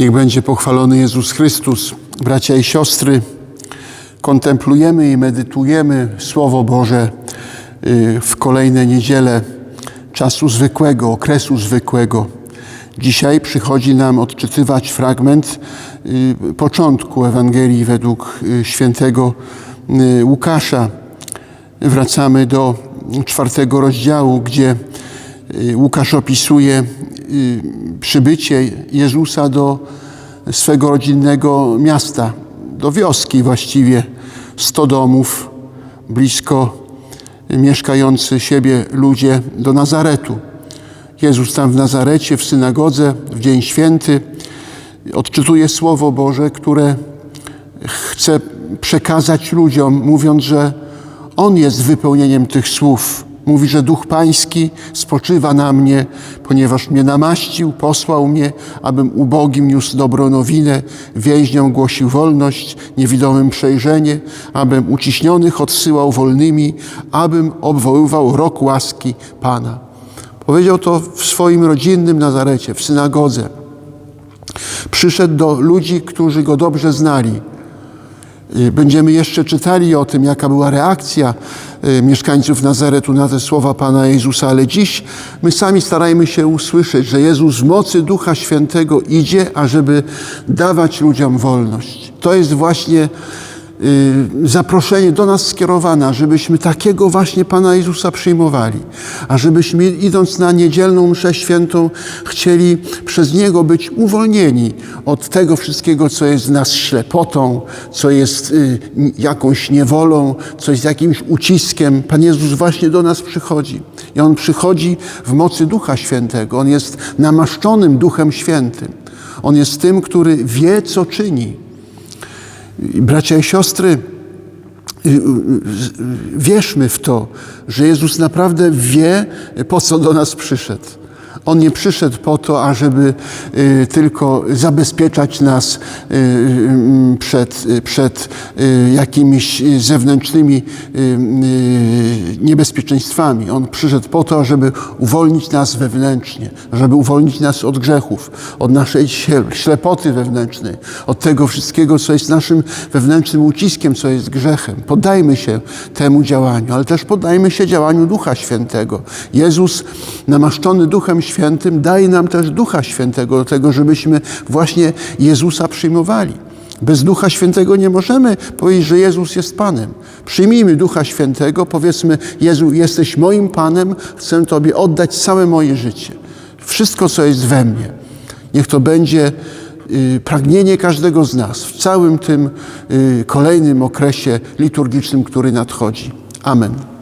Niech będzie pochwalony Jezus Chrystus. Bracia i siostry, kontemplujemy i medytujemy Słowo Boże y, w kolejne niedziele czasu zwykłego, okresu zwykłego. Dzisiaj przychodzi nam odczytywać fragment y, początku Ewangelii według y, świętego Łukasza. Wracamy do czwartego rozdziału, gdzie Łukasz opisuje przybycie Jezusa do swego rodzinnego miasta, do wioski właściwie, sto domów, blisko mieszkający siebie ludzie do Nazaretu. Jezus tam w Nazarecie, w synagodze, w dzień święty odczytuje Słowo Boże, które chce przekazać ludziom, mówiąc, że On jest wypełnieniem tych słów. Mówi, że Duch Pański spoczywa na mnie, ponieważ mnie namaścił, posłał mnie, abym ubogim niósł dobrą nowinę, więźniom głosił wolność, niewidomym przejrzenie, abym uciśnionych odsyłał wolnymi, abym obwoływał rok łaski Pana. Powiedział to w swoim rodzinnym Nazarecie, w synagodze. Przyszedł do ludzi, którzy go dobrze znali. Y, Będziemy jeszcze czytali o tym, jaka była reakcja y, mieszkańców Nazaretu na te słowa Pana Jezusa, ale dziś my sami starajmy się usłyszeć, że Jezus w mocy Ducha Świętego idzie, ażeby dawać ludziom wolność. To jest właśnie zaproszenie do nas skierowane, żebyśmy takiego właśnie Pana Jezusa przyjmowali, a żebyśmy idąc na niedzielną mszę świętą chcieli przez Niego być uwolnieni od tego wszystkiego, co jest w nas ślepotą, co jest y, jakąś niewolą, co jest jakimś uciskiem. Pan Jezus właśnie do nas przychodzi i On przychodzi w mocy Ducha Świętego. On jest namaszczonym Duchem Świętym. On jest tym, który wie, co czyni. Bracia i siostry, y, y, y, wierzmy w to, że Jezus naprawdę wie, po co do nas przyszedł. On nie przyszedł po to, ażeby y, tylko zabezpieczać nas y, y, przed, przed jakimiś zewnętrznymi niebezpieczeństwami. On przyszedł po to, żeby uwolnić nas wewnętrznie, żeby uwolnić nas od grzechów, od naszej śle- ślepoty wewnętrznej, od tego wszystkiego, co jest naszym wewnętrznym uciskiem, co jest grzechem. Poddajmy się temu działaniu, ale też poddajmy się działaniu Ducha Świętego. Jezus, namaszczony Duchem Świętym, daje nam też Ducha Świętego do tego, żebyśmy właśnie Jezusa przyjmowali. Bez Ducha Świętego nie możemy powiedzieć, że Jezus jest Panem. Przyjmijmy Ducha Świętego, powiedzmy: Jezu, jesteś moim Panem, chcę Tobie oddać całe moje życie. Wszystko, co jest we mnie. Niech to będzie y, pragnienie każdego z nas w całym tym y, kolejnym okresie liturgicznym, który nadchodzi. Amen.